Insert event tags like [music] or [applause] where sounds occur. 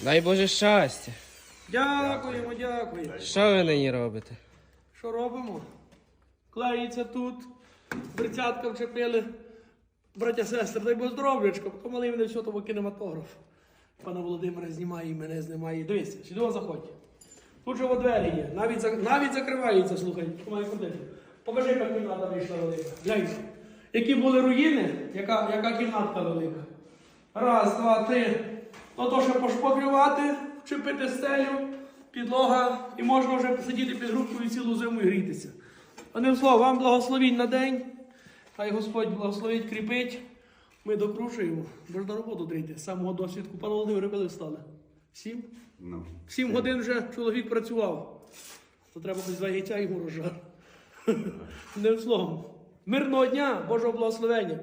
Дай Боже щастя. Дякуємо, дякуємо. Що ви нині робите? Що робимо? Клеїться тут, брицятка вчепили. Браття сестри, дай Бог здоров'ячко, помали мене все того кінематограф. Пане Володимире, знімає і мене знімає. Дивіться, сюди заходь. Тут же во двері є. Навіть, за- навіть закривається, слухай. Помагай ходити. Покажи, яка кімната вийшла велика. Глянь. Які були руїни, яка, яка кімнатка велика. Раз, два, три. Ну то, щоб пошпаклювати, вчепити стелю, підлога, і можна вже сидіти під грубкою цілу зиму і грітися. Одним словом, вам благословінь на день. Хай Господь благословить, кріпить. Ми докрушуємо, бо ж на роботу дрійте. З самого досвідку. Пане Володимире, коли встали? Сім? Ну, Сім годин вже чоловік працював. То треба хоч яйця йому розжар. [laughs] Одним словом. Мирного дня, Божого благословення.